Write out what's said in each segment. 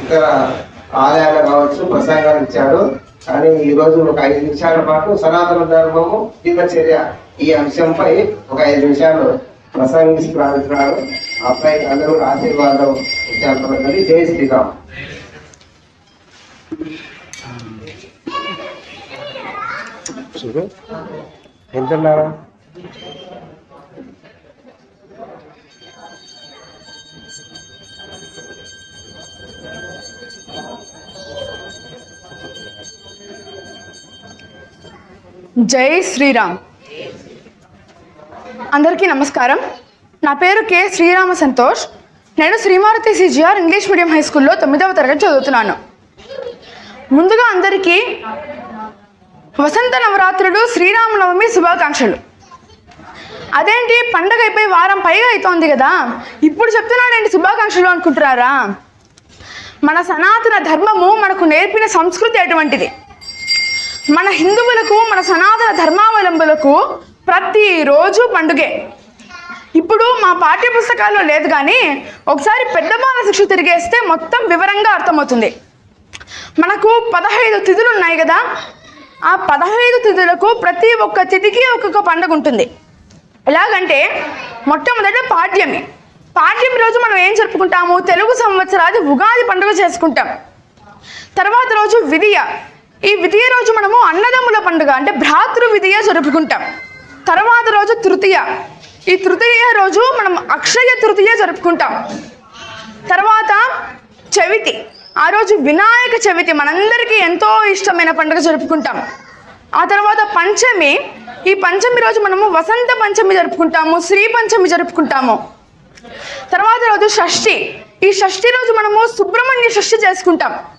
ఇతర ఆలయాలు కావచ్చు ప్రసంగాలు ఇచ్చాడు. కానీ ఈ రోజు ఒక ఐదు నిమిషాల పాటు సనాతన ధర్మము జీవచర్య ఈ అంశంపై ఒక ఐదు నిమిషాలు ప్రసంగించి రాడుతున్నాడు అబ్బాయికి అందరూ ఆశీర్వాదం ఇచ్చారు జై శ్రీరామ్. ఎంత జై శ్రీరామ్. అందరికీ నమస్కారం. నా పేరు కె శ్రీరామ సంతోష్. నేను Srimaruthi CGR English medium high స్కూల్లో తొమ్మిదవ తరగతి చదువుతున్నాను. ముందుగా అందరికీ వసంత నవరాత్రులు శ్రీరామనవమి శుభాకాంక్షలు. అదేంటి? పండగ అయిపోయి వారం పైగా అవుతోంది కదా. ఇప్పుడు చెప్తున్నాడేంటి శుభాకాంక్షలు అనుకుంటున్నారా? మన సనాతన ధర్మము మనకు నేర్పిన సంస్కృతి అటువంటిది. మన హిందువులకు మన సనాతన ధర్మావలంబులకు ప్రతిరోజు పండుగే. ఇప్పుడు మా పాఠ్య పుస్తకాల్లో లేదు కానీ ఒకసారి పెద్ద బాల శిక్ష తిరిగేస్తే మొత్తం వివరంగా అర్థమవుతుంది. మనకు పదహైదు తిథులు ఉన్నాయి కదా ఆ పదహైదు తిథులకు ప్రతి ఒక్క తిథికి ఒక్కొక్క పండుగ ఉంటుంది. ఎలాగంటే మొట్టమొదట పాడ్యమి. పాడ్యమి రోజు మనం ఏం జరుపుకుంటాము? తెలుగు సంవత్సరాది ఉగాది పండుగ చేసుకుంటాం. తర్వాత రోజు విధియ ఈ విధియ రోజు మనము అన్నదమ్ముల పండుగ అంటే భ్రాతృ విధియ జరుపుకుంటాం. తర్వాత రోజు తృతీయ. ఈ తృతీయ రోజు మనం అక్షయ తృతీయ జరుపుకుంటాం. తర్వాత చవితి. ఆ రోజు వినాయక చవితి. మనందరికీ ఎంతో ఇష్టమైన పండుగ జరుపుకుంటాం. ఆ తర్వాత పంచమి. ఈ పంచమి రోజు మనము వసంత పంచమి జరుపుకుంటాము శ్రీ పంచమి జరుపుకుంటాము. తర్వాత రోజు షష్ఠి. ఈ షష్ఠి రోజు మనము సుబ్రహ్మణ్య షష్ఠి చేసుకుంటాం.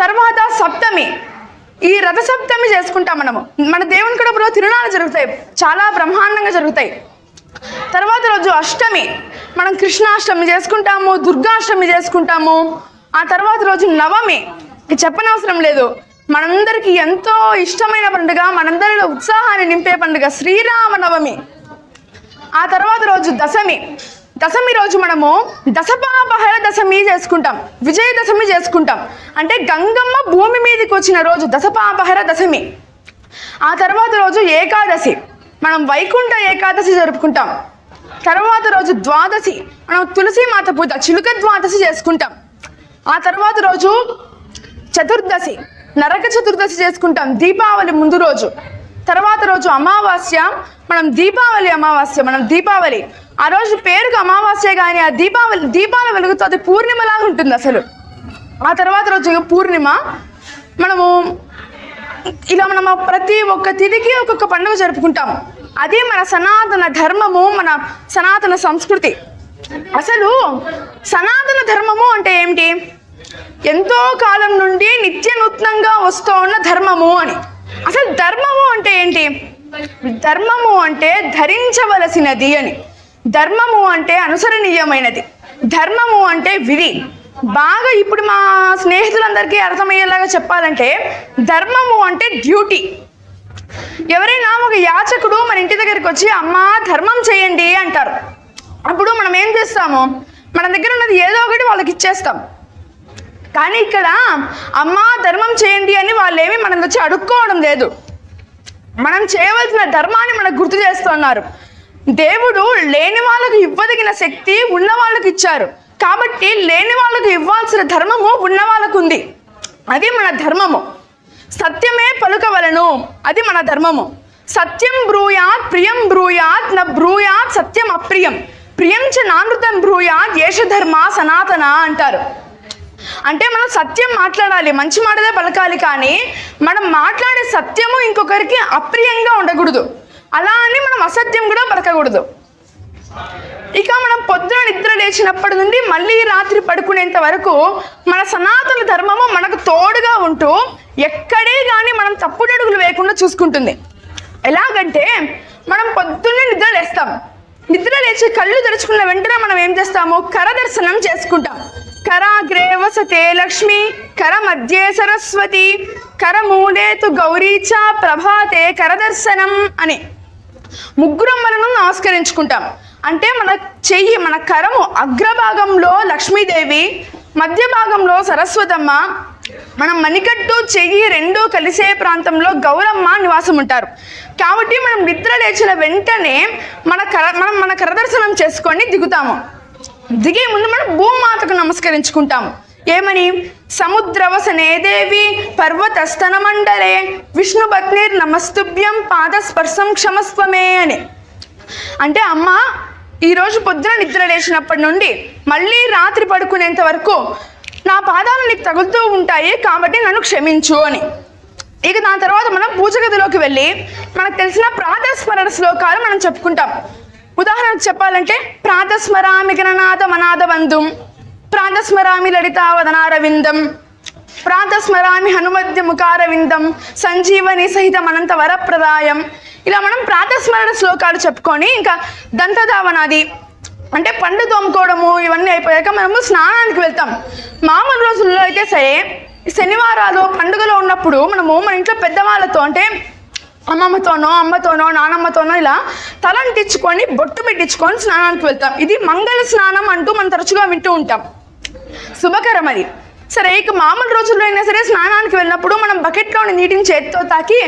తర్వాత సప్తమి. ఈ రథ సప్తమి చేసుకుంటాం మనము. మన దేవుని కడపలో తిరునాళ్ళు జరుగుతాయి. చాలా బ్రహ్మాండంగా జరుగుతాయి. తర్వాత రోజు అష్టమి. మనం కృష్ణాష్టమి చేసుకుంటాము దుర్గాష్టమి చేసుకుంటాము. ఆ తర్వాత రోజు నవమి. చెప్పనవసరం లేదు. మనందరికీ ఎంతో ఇష్టమైన పండుగ మనందరిలో ఉత్సాహాన్ని నింపే పండుగ శ్రీరామనవమి. ఆ తర్వాత రోజు దశమి. దశమి రోజు మనము దశపాపహర దశమి చేసుకుంటాం విజయదశమి చేసుకుంటాం. అంటే గంగమ్మ భూమి మీదకి వచ్చిన రోజు దశపాపహర దశమి. ఆ తర్వాత రోజు ఏకాదశి. మనం వైకుంఠ ఏకాదశి జరుపుకుంటాం. తర్వాత రోజు ద్వాదశి. మనం తులసి మాత పూజ చిలుక ద్వాదశి చేసుకుంటాం. ఆ తర్వాత రోజు చతుర్దశి. నరక చతుర్దశి చేసుకుంటాం దీపావళి ముందు రోజు. తర్వాత రోజు అమావాస్య మనం దీపావళి అమావాస్య మనం దీపావళి. ఆ రోజు పేరుకు అమావాస్య కానీ ఆ దీపావళి దీపాల వెలుగుతో అది పూర్ణిమలాగా ఉంటుంది అసలు. ఆ తర్వాత రోజు పూర్ణిమ. మనము ఇలా మనం ప్రతి ఒక్క తిథికి ఒక్కొక్క పండుగ జరుపుకుంటాము అది మన సనాతన ధర్మము మన సనాతన సంస్కృతి. అసలు సనాతన ధర్మము అంటే ఏమిటి? ఎంతో కాలం నుండి నిత్య నూతనంగా వస్తూ ఉన్న ధర్మము అని. అసలు ధర్మము అంటే ఏంటి? ధర్మము అంటే ధరించవలసినది అని. ధర్మము అంటే అనుసరణీయమైనది. ధర్మము అంటే విధి. బాగా ఇప్పుడు మా స్నేహితులందరికీ అర్థమయ్యేలాగా చెప్పాలంటే ధర్మము అంటే డ్యూటీ. ఎవరైనా ఒక యాచకుడు మన ఇంటి దగ్గరికి వచ్చి అమ్మా ధర్మం చేయండి అంటారు. అప్పుడు మనం ఏం చేస్తాము? మన దగ్గర ఉన్నది ఏదో ఒకటి వాళ్ళకి ఇచ్చేస్తాం. కానీ ఇక్కడ అమ్మ ధర్మం చేయండి అని వాళ్ళేమి మనం వచ్చి అడుక్కోవడం లేదు. మనం చేయవలసిన ధర్మాన్ని మనకు గుర్తు చేస్తున్నారు. దేవుడు లేని వాళ్ళకు ఇవ్వదగిన శక్తి ఉన్న వాళ్ళకి ఇచ్చారు. కాబట్టి లేని వాళ్ళకు ఇవ్వాల్సిన ధర్మము ఉన్న వాళ్ళకు ఉంది. అది మన ధర్మము. సత్యమే పలుకవలను అది మన ధర్మము. సత్యం బ్రూయాత్ ప్రియం బ్రూయాత్ న బ్రూయాత్ సత్యం అప్రియం. ప్రియం చ నానృతం బ్రూయాత్ యేష ధర్మ సనాతన అంటారు. అంటే మనం సత్యం మాట్లాడాలి మంచి మాటలే పలకాలి కానీ మనం మాట్లాడే సత్యము ఇంకొకరికి అప్రియంగా ఉండకూడదు. అలా అని మనం అసత్యం కూడా పలకకూడదు. ఇక మనం పొద్దున నిద్ర లేచినప్పటి నుండి మళ్ళీ రాత్రి పడుకునేంత వరకు మన సనాతన ధర్మము మనకు తోడుగా ఉంటూ ఎక్కడే కానీ మనం తప్పుడడుగులు వేయకుండా చూసుకుంటుంది. ఎలాగంటే మనం పొద్దున్నే నిద్ర లేస్తాం. నిద్ర లేచి కళ్ళు తెరుచుకున్న వెంటనే మనం ఏం చేస్తాము కర దర్శనం చేసుకుంటాం. కరాగ్రే వసతే లక్ష్మి కర మధ్యే సరస్వతి కర మూడేతు గౌరీచ ప్రభాతే కరదర్శనం అని. ముగ్గురమ్మలను నమస్కరించుకుంటాం అంటే మన చెయ్యి మన కరము అగ్రభాగంలో లక్ష్మీదేవి మధ్య భాగంలో సరస్వతమ్మ మనం మణికట్టు చెయ్యి రెండు కలిసే ప్రాంతంలో గౌరమ్మ నివాసం ఉంటారు కాబట్టి మనం నిద్ర లేచిన వెంటనే మన కర మనం మన కరదర్శనం చేసుకొని దిగుతాము. దిగే ముందు మనం భూమాతకు నమస్కరించుకుంటాము. ఏమని? సముద్రవసనే దేవి పర్వతస్తన మండలే విష్ణు నమస్తుభ్యం పాదస్పర్శం క్షమస్వమే అని. అంటే అమ్మ ఈరోజు పొద్దున నిద్ర లేచినప్పటి నుండి మళ్ళీ రాత్రి పడుకునేంత వరకు నా పాదాలు నీకు తగులుతూ ఉంటాయి కాబట్టి నన్ను క్షమించు అని. ఇక దాని తర్వాత మనం పూజ గదిలోకి వెళ్ళి మనకు తెలిసిన ప్రాతస్మరణ శ్లోకాలు మనం చెప్పుకుంటాం. ఉదాహరణకు చెప్పాలంటే ప్రాతస్మరామి గణనాథ మనాథ బంధుం ప్రాతస్మరామి లలితావదనారవిందం ప్రాతస్మరామి హనుమద్య ముఖారవిందం సంజీవని సహితం అనంత వరప్రదాయం. ఇలా మనం ప్రాతస్మరణ శ్లోకాలు చెప్పుకొని ఇంకా దంతధావనాది అంటే పండు తోముకోవడము ఇవన్నీ అయిపోయాక మనము స్నానానికి వెళ్తాం. మామూలు రోజుల్లో అయితే సరే శనివారాలు పండుగలో ఉన్నప్పుడు మనము మన ఇంట్లో పెద్దవాళ్ళతో అంటే అమ్మమ్మతోనో అమ్మతోనో నానమ్మతోనో ఇలా తలంటించుకొని బొట్టు పెట్టించుకొని స్నానానికి వెళ్తాం. ఇది మంగళ స్నానం అంటూ మనం తరచుగా వింటూ ఉంటాం. శుభకరం అది. సరే ఇక మామూలు రోజుల్లో అయినా సరే స్నానానికి వెళ్ళినప్పుడు మనం బకెట్లోని నీటిని చేతితో తాకి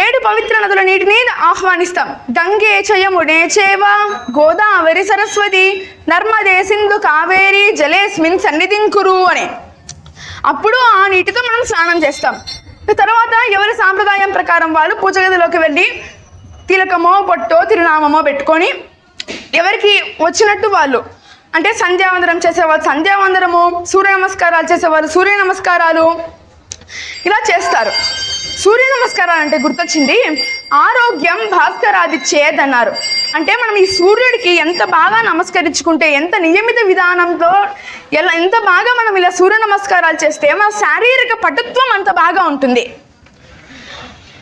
ఏడు పవిత్ర నదుల నీటిని ఆహ్వానిస్తాం. గంగే చయముడే చేవ గోదావరి సరస్వతి నర్మదే సింధు కావేరి జలేస్మిన్ సన్నిధింకురు అని అప్పుడు ఆ నీటితో మనం స్నానం చేస్తాం. తర్వాత ఎవరి సాంప్రదాయం ప్రకారం వాళ్ళు పూజ గదిలోకి వెళ్ళి తిలకమో పొట్టో తిరునామమో పెట్టుకొని ఎవరికి వచ్చినట్టు వాళ్ళు అంటే సంధ్యావందనం చేసేవాళ్ళు సంధ్యావందనము సూర్య నమస్కారాలు చేసేవాళ్ళు సూర్య నమస్కారాలు ఇలా చేస్తారు. సూర్య నమస్కారాలు అంటే గుర్తొచ్చింది ఆరోగ్యం భాస్కరాది చేదన్నారు. అంటే మనం ఈ సూర్యుడికి ఎంత బాగా నమస్కరించుకుంటే ఎంత నియమిత విధానంతో ఎలా ఎంత బాగా మనం ఇలా సూర్య నమస్కారాలు చేస్తే మన శారీరక పటుత్వం అంత బాగా ఉంటుంది.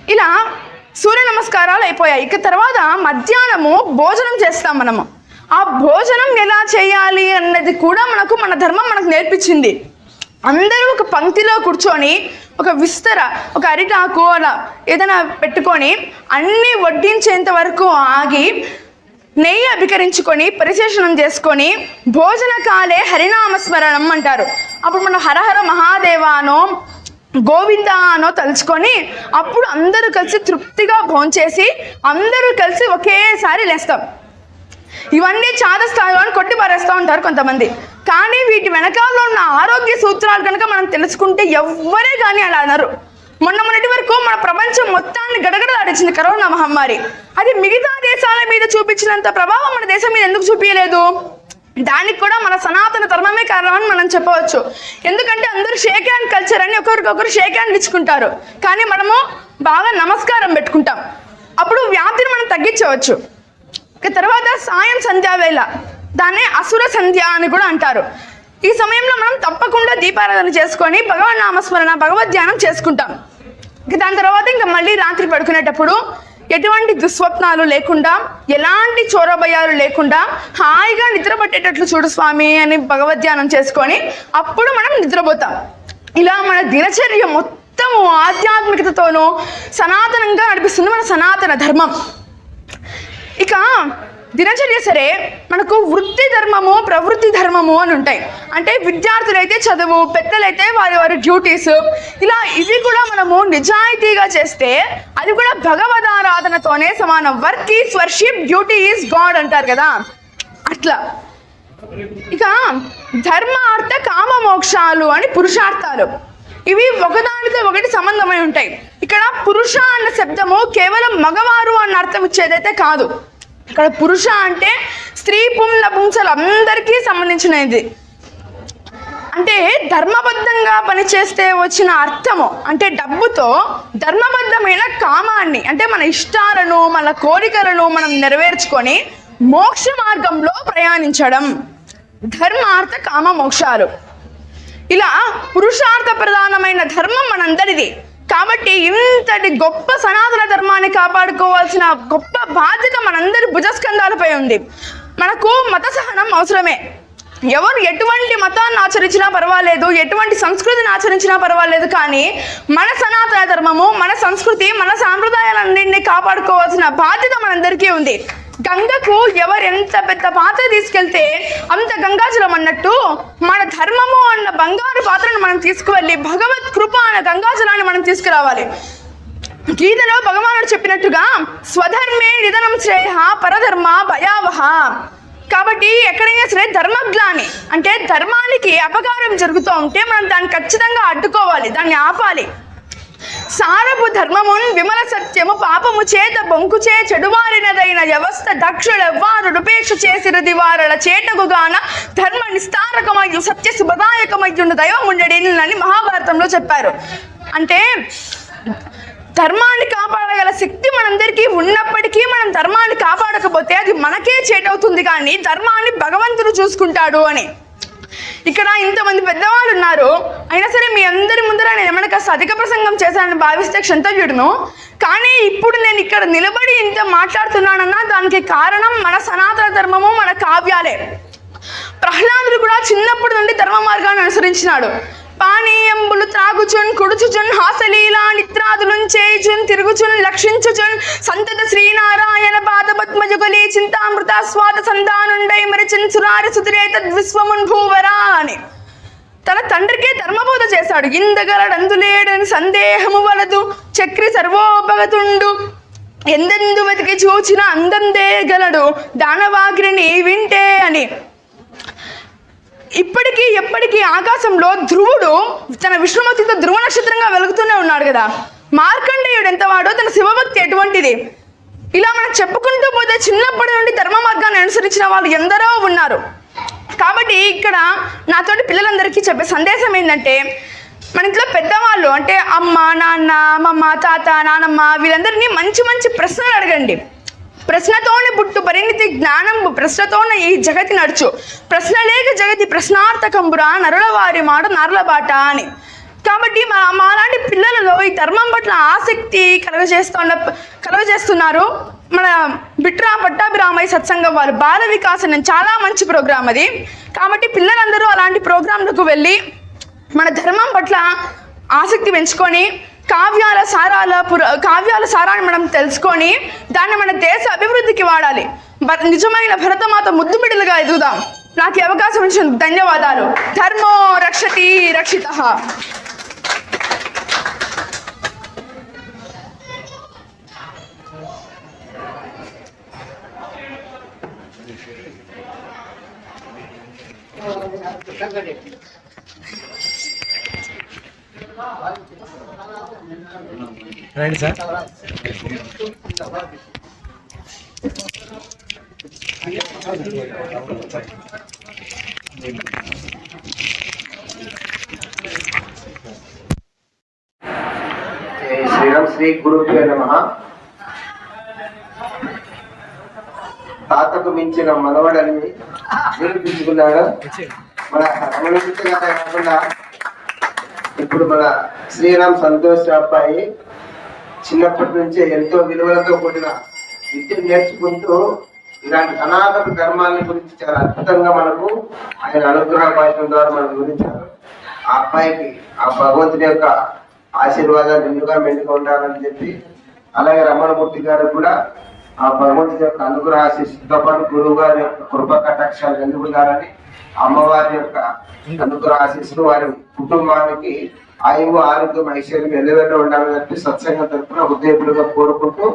ఇలా సూర్య నమస్కారాలు అయిపోయాయి. ఇక తర్వాత మధ్యాహ్నము భోజనం చేస్తాం మనము. ఆ భోజనం ఎలా చేయాలి అన్నది కూడా మనకు మన ధర్మం మనకు నేర్పించింది. అందరూ ఒక పంక్తిలో కూర్చొని ఒక విస్తర ఒక అరిటాకు అలా ఏదైనా పెట్టుకొని అన్నీ వడ్డించేంత వరకు ఆగి నెయ్యి అభికరించుకొని పరిశేషణం చేసుకొని భోజన కాలే హరినామస్మరణం అంటారు. అప్పుడు మనం హరహర మహాదేవానో గోవింద అనో తలుచుకొని అప్పుడు అందరూ కలిసి తృప్తిగా భోంచేసి అందరూ కలిసి ఒకేసారి లేస్తాం. ఇవన్నీ చాదస్తాలు అని కొట్టి పారేస్తూ ఉంటారు కొంతమంది. కానీ వీటి వెనకాలలో ఉన్న ఆరోగ్య సూత్రాలు కనుక మనం తెలుసుకుంటే ఎవ్వరే కానీ అలా అనరు. మొన్న మొన్నటి వరకు మన ప్రపంచం మొత్తాన్ని గడగడలాడించింది కరోనా మహమ్మారి. అది మిగతా దేశాల మీద చూపించినంత ప్రభావం మన దేశం మీద ఎందుకు చూపించలేదు దానికి కూడా మన సనాతన ధర్మమే కారణమని మనం చెప్పవచ్చు. ఎందుకంటే అందరూ షేక్ హ్యాండ్ కల్చర్ అని ఒకరికొకరు షేక్ హ్యాండ్ ఇచ్చుకుంటారు. కానీ మనము బాగా నమస్కారం పెట్టుకుంటాం. అప్పుడు వ్యాప్తిని మనం తగ్గించవచ్చు. ఇక తర్వాత సాయం సంధ్యా వేళ. దాన్నే అసుర సంధ్య అని కూడా అంటారు. ఈ సమయంలో మనం తప్పకుండా దీపారాధన చేసుకొని భగవన్ నామస్మరణ భగవద్ ధ్యానం చేసుకుంటాం. ఇక దాని తర్వాత ఇంకా మళ్ళీ రాత్రి పడుకునేటప్పుడు ఎటువంటి దుస్వప్నాలు లేకుండా ఎలాంటి చోరభయాలు లేకుండా హాయిగా నిద్రపట్టేటట్లు చూడు స్వామి అని భగవద్ధ్యానం చేసుకొని అప్పుడు మనం నిద్రపోతాం. ఇలా మన దినచర్య మొత్తము ఆధ్యాత్మికతతోనూ సనాతనంగా నడిపిస్తుంది మన సనాతన ధర్మం. ఇక దినచర్య సరే మనకు వృత్తి ధర్మము ప్రవృత్తి ధర్మము అని ఉంటాయి. అంటే విద్యార్థులైతే చదువు పెద్దలైతే వారి వారి డ్యూటీస్ ఇలా ఇవి కూడా మనము నిజాయితీగా చేస్తే అది కూడా భగవదారాధనతోనే సమానం. Work is worship duty is God అంటారు కదా. అట్లా. ఇక ధర్మ అర్థ కామ మోక్షాలు అని పురుషార్థాలు. ఇవి ఒకదానితో ఒకటి సంబంధమై ఉంటాయి. ఇక్కడ పురుష అన్న శబ్దము కేవలం మగవారు అన్న అర్థం ఇచ్చేదైతే కాదు. ఇక్కడ పురుష అంటే స్త్రీ పుంల పుంసలు అందరికీ సంబంధించినది. అంటే ధర్మబద్ధంగా పనిచేస్తే వచ్చిన అర్థము అంటే డబ్బుతో ధర్మబద్ధమైన కామాన్ని అంటే మన ఇష్టాలను మన కోరికలను మనం నెరవేర్చుకొని మోక్ష మార్గంలో ప్రయాణించడం. ధర్మార్థ కామ మోక్షాలు. ఇలా పురుషార్థ ప్రధానమైన ధర్మం మనందరిది. కాబట్టి ఇంతటి గొప్ప సనాతన ధర్మాన్ని కాపాడుకోవాల్సిన గొప్ప బాధ్యత మనందరి భుజస్కంధాలపై ఉంది. మనకు మత సహనం అవసరమే. ఎవరు ఎటువంటి మతాన్ని ఆచరించినా పర్వాలేదు ఎటువంటి సంస్కృతిని ఆచరించినా పర్వాలేదు కానీ మన సనాతన ధర్మము మన సంస్కృతి మన సాంప్రదాయాలన్నింటినీ కాపాడుకోవాల్సిన బాధ్యత మనందరికీ ఉంది. గంగకు ఎవరెంత పెద్ద పాత్ర తీసుకెళ్తే అంత గంగాజలం అన్నట్టు మన ధర్మము అన్న బంగారు పాత్రను మనం తీసుకువెళ్ళి భగవత్ కృప అన్న గంగాజలాన్ని మనం తీసుకురావాలి. గీతలో భగవానుడు చెప్పినట్టుగా స్వధర్మే నిధనం శ్రేయ పరధర్మ భయావహ. కాబట్టి ఎక్కడైనా సరే ధర్మగ్లాని అంటే ధర్మానికి అపకారం జరుగుతూ ఉంటే మనం దాన్ని ఖచ్చితంగా అడ్డుకోవాలి దాన్ని ఆపాలి. సారపు ధర్మమున్ విమల సత్యము పాపము చేత బొంకుచే చెడువారినదైన వ్యవస్థ దక్షుడెవ్వారు రుపేక్ష చేసిరది వారల చేటగుగాన ధర్మ నిస్తారకమయ్యు సత్య శుభదాయకమయ్యున్న దైవం మహాభారతంలో చెప్పారు. అంటే ధర్మాన్ని కాపాడగల శక్తి మనందరికీ ఉన్నప్పటికీ మనం ధర్మాన్ని కాపాడకపోతే అది మనకే చేటవుతుంది కానీ ధర్మాన్ని భగవంతుడు చూసుకుంటాడు అని. ఇక్కడ ఇంతమంది పెద్దవాళ్ళు ఉన్నారు. అయినా సరే మీ అందరి ముందర నేను ఏమైనా కాస్త అధిక ప్రసంగం చేశానని భావిస్తే క్షంతవ్యుడును. కానీ ఇప్పుడు నేను ఇక్కడ నిలబడి ఇంత మాట్లాడుతున్నానన్నా దానికి కారణం మన సనాతన ధర్మము మన కావ్యాలే. ప్రహ్లాదుడు కూడా చిన్నప్పటి నుండి ధర్మ మార్గాన్ని అనుసరించినాడు. పానీయంబులు త్రాగుచున్ కుడుచుచున్ హాసలీలా నిత్రాదులున్ చేయుచున్ తిరుగుచున్ లక్షించుచున్. సంతత శ్రీనారాయణ పాదపద్మజుగలి చింతామృత స్వాద సంధానుండై మరిచిన్ సురారి సుతిరే తద్విశ్వమున్ భూవరా అని తన తండ్రికే ధర్మబోధ చేశాడు. ఇందగలడందులేడని సందేహము వలదు. చక్రి సర్వోపగతుండు. ఎందెందు వెతికి చూచిన అందందే గలడు. దానవాగ్రిని వింటే అని. ఇప్పటికీ ఎప్పటికీ ఆకాశంలో ధ్రువుడు తన విష్ణుమతితో ధ్రువ నక్షత్రంగా వెలుగుతూనే ఉన్నాడు కదా. మార్కండేయుడు ఎంతవాడో తన శివభక్తి ఎటువంటిది? ఇలా మనం చెప్పుకుంటూ పోతే చిన్నప్పటి నుండి ధర్మ మార్గాన్ని అనుసరించిన వాళ్ళు ఎందరో ఉన్నారు. కాబట్టి ఇక్కడ నాతోటి పిల్లలందరికీ చెప్పే సందేశం ఏంటంటే మన ఇంట్లో పెద్దవాళ్ళు అంటే అమ్మ నాన్న అమ్మమ్మ తాత నానమ్మ వీళ్ళందరినీ మంచి మంచి ప్రశ్నలు అడగండి. ప్రశ్నతోనే పుట్టు పరిణితి జ్ఞానంబు ప్రశ్నతోనే ఈ జగతి నడుచు. ప్రశ్న లేక జగతి ప్రశ్నార్థకంబురా నరుల వారి మాట నరుల బాట అని. కాబట్టి మా మాలాంటి పిల్లలలో ఈ ధర్మం పట్ల ఆసక్తి కలుగజేస్తున్న కలుగజేస్తున్నారు మన బిట్రా పట్టాభిరామయ్య సత్సంగం వారు. బాల వికాసం చాలా మంచి ప్రోగ్రాం అది. కాబట్టి పిల్లలందరూ అలాంటి ప్రోగ్రాంలకు వెళ్ళి మన ధర్మం పట్ల ఆసక్తి పెంచుకొని కావ్యాల సారాల పుర కావ్యాల సారాన్ని మనం తెలుసుకొని దాన్ని మన దేశ అభివృద్ధికి వాడాలి. నిజమైన భరతమాత ముద్దుమిడలుగా ఎదుగుదాం. నాకు అవకాశం ఇచ్చినందుకు ధన్యవాదాలు. ధర్మో రక్షతి రక్షిత. రండి సార్. శ్రీరామ్ శ్రీ గురుభ్యో నమ. తాతకు మించిన మనవడని నిరూపించుకున్నాడు మన కథ కాకుండా ఇప్పుడు మన శ్రీరామ్ సంతోష్ అబ్బాయి చిన్నప్పటి నుంచే ఎంతో విలువలతో కూడిన విద్య నేర్చుకుంటూ ఇలాంటి సనాతన ధర్మాన్ని గురించి చాలా అద్భుతంగా మనకు ఆయన అనుగ్రహ భాషల ద్వారా మనకు వివరించారు. ఆ అబ్బాయికి ఆ భగవంతుని యొక్క ఆశీర్వాదాలు నిండుగా మెండుగా ఉండాలని చెప్పి అలాగే రమణమూర్తి గారు కూడా ఆ భగవంతుని యొక్క అనుగ్రహ ఆశీస్సుతో పాటు గురువు గారి యొక్క కృప కటాక్షాలు నిండుకుండాలని అమ్మవారి యొక్క అనుగ్రహాశీస్సులు వారి కుటుంబానికి ఆయువు ఆరోగ్యం ఐశ్వర్యం ఎల్లవెల్ల ఉండాలని చెప్పి సత్సంగం తరఫున హృదయపులుగా కోరుకుంటూ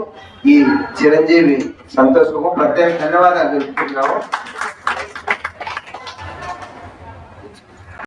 ఈ చిరంజీవి సంతోషము ప్రత్యేక ధన్యవాదాలు తెలుపుతున్నాము